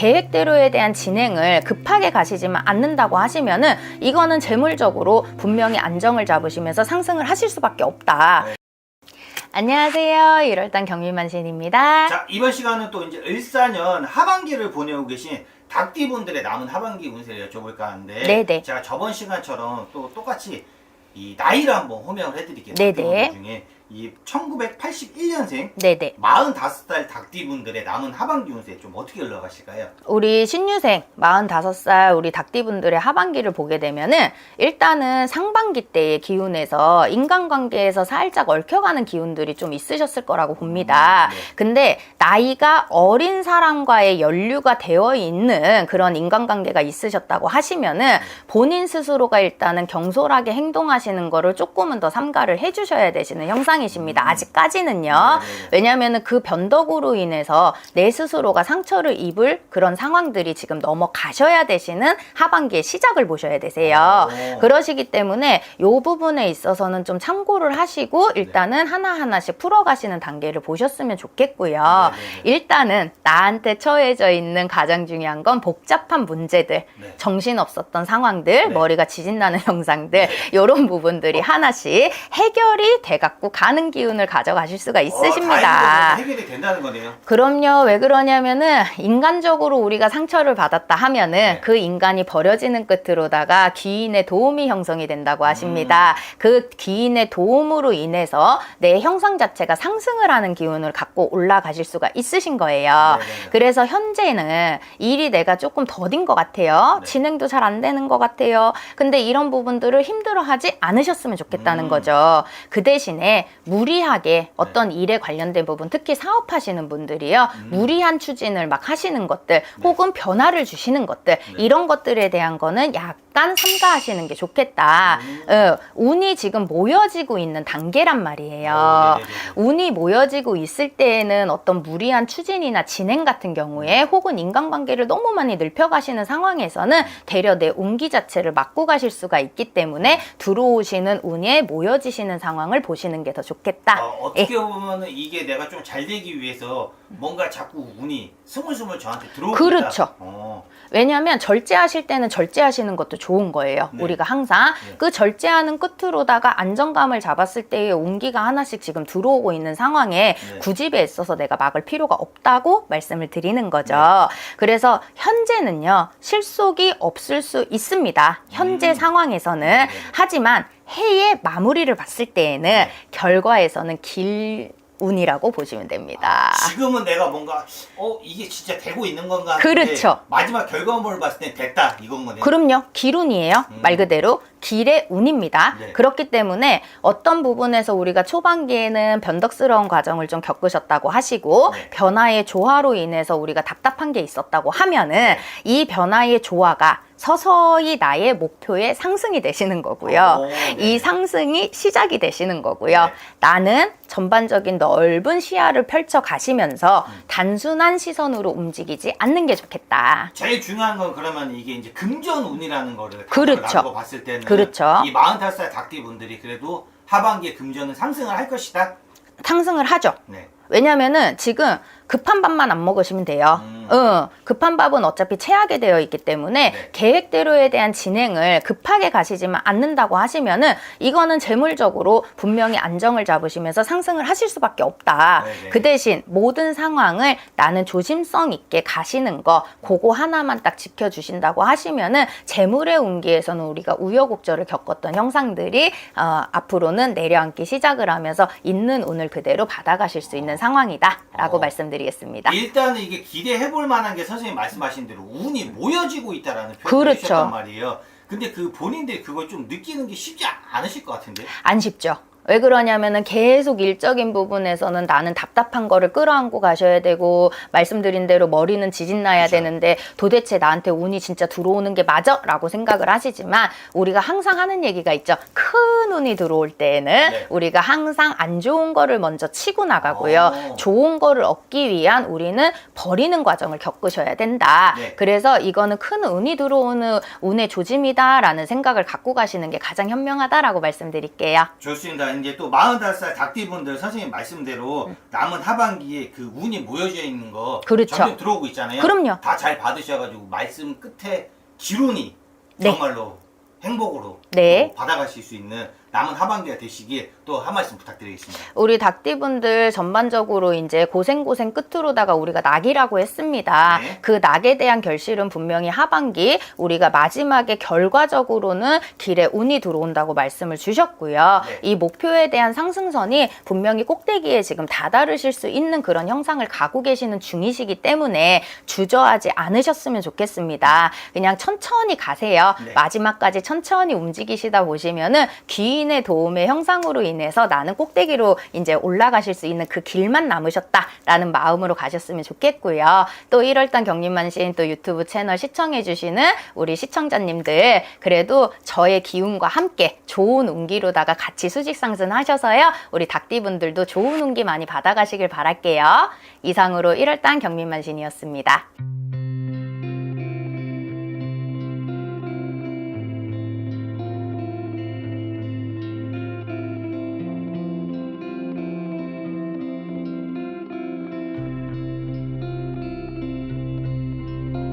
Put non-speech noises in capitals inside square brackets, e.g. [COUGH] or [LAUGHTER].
계획대로에 대한 진행을 급하게 가시지만 않는다고 하시면은 이거는 재물적으로 분명히 안정을 잡으시면서 상승을 하실 수밖에 없다. 네. 안녕하세요. 1월달 경미만신입니다. 자 이번 시간은 또 이제 을사년 하반기를 보내고 계신 닭띠분들의 남은 하반기 운세를 여쭤볼까 하는데 네네. 제가 저번 시간처럼 또 똑같이 이 나이를 한번 호명을 해드릴게요. 네네. 닭띠분들 중에 이 1981년생 네네. 45살 닭띠분들의 남은 하반기 운세 좀 어떻게 흘러가실까요? 우리 신유생 45살 우리 닭띠분들의 하반기를 보게 되면은 일단은 상반기 때의 기운에서 인간관계에서 살짝 얽혀가는 기운들이 좀 있으셨을 거라고 봅니다. 음, 네. 근데 나이가 어린 사람과의 연류가 되어 있는 그런 인간관계가 있으셨다고 하시면은 본인 스스로가 일단은 경솔하게 행동하시는 거를 조금은 더 삼가를 해주셔야 되시는 형상 이십니다. 아직까지는요. 음. 네네네. 왜냐하면 그 변덕으로 인해서 내 스스로가 상처를 입을 그런 상황들이 지금 넘어가셔야 되시는 하반기의 시작을 보셔야 되세요. 오. 그러시기 때문에 이 부분에 있어서는 좀 참고를 하시고 네. 일단은 하나하나씩 풀어가시는 단계를 보셨으면 좋겠고요. 네네네. 일단은 나한테 처해져 있는 가장 중요한 건 복잡한 문제들, 네. 정신 없었던 상황들, 네. 머리가 지진나는 [LAUGHS] 형상들, 이런 부분들이 하나씩 해결이 돼갖고 가는 기운을 가져가실 수가 어, 있으십니다. 다행히 해결이 된다는 거네요. 그럼요. 왜 그러냐면은 인간적으로 우리가 상처를 받았다 하면은 네. 그 인간이 버려지는 끝으로다가 귀인의 도움이 형성이 된다고 하십니다. 음. 그 귀인의 도움으로 인해서 내 형상 자체가 상승을 하는 기운을 갖고 올라가실 수가 있으신 거예요. 네 네 네. 그래서 현재는 일이 내가 조금 더딘 것 같아요. 네. 진행도 잘 안 되는 것 같아요. 근데 이런 부분들을 힘들어하지 않으셨으면 좋겠다는 음. 거죠. 그 대신에 무리하게 어떤 일에 관련된 부분, 특히 사업하시는 분들이요, 음. 무리한 추진을 막 하시는 것들, 혹은 변화를 주시는 것들, 네. 이런 것들에 대한 거는 약간 삼가하시는 게 좋겠다. 음. 어, 운이 지금 모여지고 있는 단계란 말이에요. 어. 운이 모여지고 있을 때에는 어떤 무리한 추진이나 진행 같은 경우에 혹은 인간관계를 너무 많이 넓혀가시는 상황에서는 되려 내 운기 자체를 막고 가실 수가 있기 때문에 들어오시는 운에 모여지시는 상황을 보시는 게 더 좋겠다. 어, 예. 어떻게 보면 이게 내가 좀 잘 되기 위해서 뭔가 자꾸 운이 스물스물 저한테 들어오고 그렇죠. 있다. 어. 왜냐하면 절제하실 때는 절제하시는 것도 좋은 거예요. 네. 우리가 항상 네. 그 절제하는 끝으로다가 안정감을 잡았을 때의 온기가 하나씩 지금 들어오고 있는 상황에 네. 구집에 있어서 내가 막을 필요가 없다고 말씀을 드리는 거죠. 네. 그래서 현재는요 실속이 없을 수 있습니다. 현재 음. 상황에서는 네. 하지만 해의 마무리를 봤을 때에는 네. 결과에서는 길 운이라고 보시면 됩니다. 지금은 내가 뭔가 어 이게 진짜 되고 있는 건가 하는데 그렇죠. 마지막 결과물을 봤을 때 됐다 이건 거네요. 그럼요. 기운이에요. 음. 말 그대로 길의 운입니다. 네. 그렇기 때문에 어떤 부분에서 우리가 초반기에는 변덕스러운 과정을 좀 겪으셨다고 하시고 네. 변화의 조화로 인해서 우리가 답답한 게 있었다고 하면은 이 변화의 조화가 서서히 나의 목표의 상승이 되시는 거고요. 오, 네. 이 상승이 시작이 되시는 거고요. 네. 나는 전반적인 넓은 시야를 펼쳐 가시면서 음. 단순한 시선으로 움직이지 않는 게 좋겠다. 제일 중요한 건 그러면 이게 이제 금전 운이라는 거를 그렇죠. 봤을 때는 그렇죠. 이 45살 닭띠 분들이 그래도 하반기에 금전은 상승을 할 것이다. 상승을 하죠. 네. 왜냐면은 지금 급한 밥만 안 먹으시면 돼요. 음. 응, 급한 밥은 어차피 체하게 되어 있기 때문에 네. 계획대로에 대한 진행을 급하게 가시지만 않는다고 하시면은 이거는 재물적으로 분명히 안정을 잡으시면서 상승을 하실 수밖에 없다. 네네. 그 대신 모든 상황을 나는 조심성 있게 가시는 거 그거 하나만 딱 지켜주신다고 하시면은 재물의 운기에서는 우리가 우여곡절을 겪었던 형상들이 어, 앞으로는 내려앉기 시작을 하면서 있는 운을 그대로 받아가실 수 있는 상황이다라고 어. 말씀드리겠습니다. 일단은 이게 기대해 볼 만한 게 선생님 말씀하신 대로 운이 모여지고 있다라는 표현을 그렇죠. 해주셨단 말이에요. 근데 그 본인들이 그걸 좀 느끼는 게 쉽지 않으실 것 같은데. 안 쉽죠. 왜 그러냐면은 계속 일적인 부분에서는 나는 답답한 거를 끌어안고 가셔야 되고 말씀드린 대로 머리는 지진 나야 그렇죠. 되는데 도대체 나한테 운이 진짜 들어오는 게 맞아? 라고 생각을 하시지만 우리가 항상 하는 얘기가 있죠. 큰 운이 들어올 때에는 네. 우리가 항상 안 좋은 거를 먼저 치고 나가고요. 오. 좋은 거를 얻기 위한 우리는 버리는 과정을 겪으셔야 된다. 네. 그래서 이거는 큰 운이 들어오는 운의 조짐이다라는 생각을 갖고 가시는 게 가장 현명하다라고 말씀드릴게요. 좋습니다. 이제 또 45살 닭띠분들 선생님 말씀대로 남은 하반기에 그 운이 모여져 있는 거 그렇죠. 점점 들어오고 있잖아요. 그럼요. 다 잘 받으셔가지고 말씀 끝에 기론이 네. 정말로 행복으로 네. 또 받아가실 수 있는 남은 하반기가 되시길 또한 말씀 부탁드리겠습니다. 우리 닭띠분들 전반적으로 이제 고생고생 끝으로다가 우리가 낙이라고 했습니다. 네. 그 낙에 대한 결실은 분명히 하반기 우리가 마지막에 결과적으로는 길에 운이 들어온다고 말씀을 주셨고요. 네. 이 목표에 대한 상승선이 분명히 꼭대기에 지금 다다르실 수 있는 그런 형상을 가고 계시는 중이시기 때문에 주저하지 않으셨으면 좋겠습니다. 그냥 천천히 가세요. 네. 마지막까지 천천히 움직이시다 보시면은 귀 인의 도움의 형상으로 인해서 나는 꼭대기로 이제 올라가실 수 있는 그 길만 남으셨다라는 마음으로 가셨으면 좋겠고요. 또 1월달 경림만신 또 유튜브 채널 시청해주시는 우리 시청자님들 그래도 저의 기운과 함께 좋은 운기로다가 같이 수직 상승하셔서요. 우리 닭띠분들도 좋은 운기 많이 받아가시길 바랄게요. 이상으로 1월달 경림만 신이었습니다.